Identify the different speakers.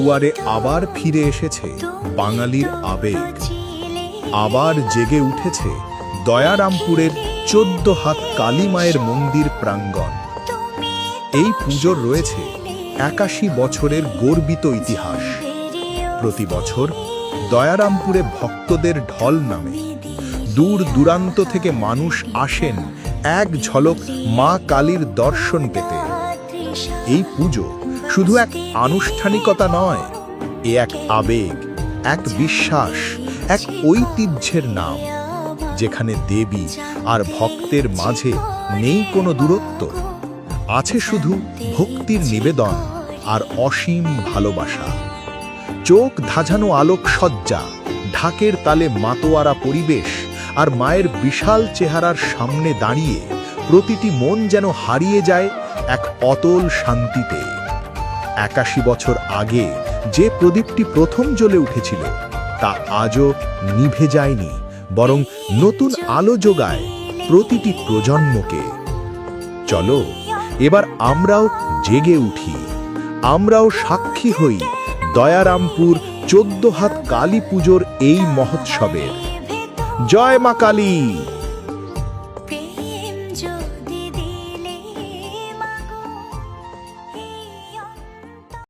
Speaker 1: দুয়ারে আবার ফিরে এসেছে বাঙালির আবেগ। আবার জেগে উঠেছে দয়ারামপুরের চোদ্দ হাত কালী মায়ের মন্দির প্রাঙ্গণ। এই পুজোর রয়েছে একাশি বছরের গর্বিত ইতিহাস। প্রতি বছর দয়ারামপুরে ভক্তদের ঢল নামে। দূর দূরান্ত থেকে মানুষ আসেন এক ঝলক মা কালীর দর্শন পেতে। এই পুজো শুধু এক আনুষ্ঠানিকতা নয়, এ এক আবেগ, এক বিশ্বাস, এক ঐতিহ্যের নাম, যেখানে দেবী আর ভক্তের মাঝে নেই কোনো দূরত্ব। আছে শুধু ভক্তির নিবেদন আর অসীম ভালোবাসা। চোখ ধাঝানো আলোকসজ্জা, ঢাকের তালে মাতোয়ারা পরিবেশ আর মায়ের বিশাল চেহারার সামনে দাঁড়িয়ে প্রতিটি মন যেন হারিয়ে যায় এক অতল শান্তিতে। একাশি বছর আগে যে প্রদীপটি প্রথম জ্বলে উঠেছিল, তা আজও নিভে যায়নি, বরং নতুন আলো যোগায় প্রতিটি প্রজন্মকে। চলো, এবার আমরাও জেগে উঠি। আমরাও সাক্ষী হই দয়ারামপুর চোদ্দ হাত কালী পুজোর এই মহোৎসবের। জয় মা কালী!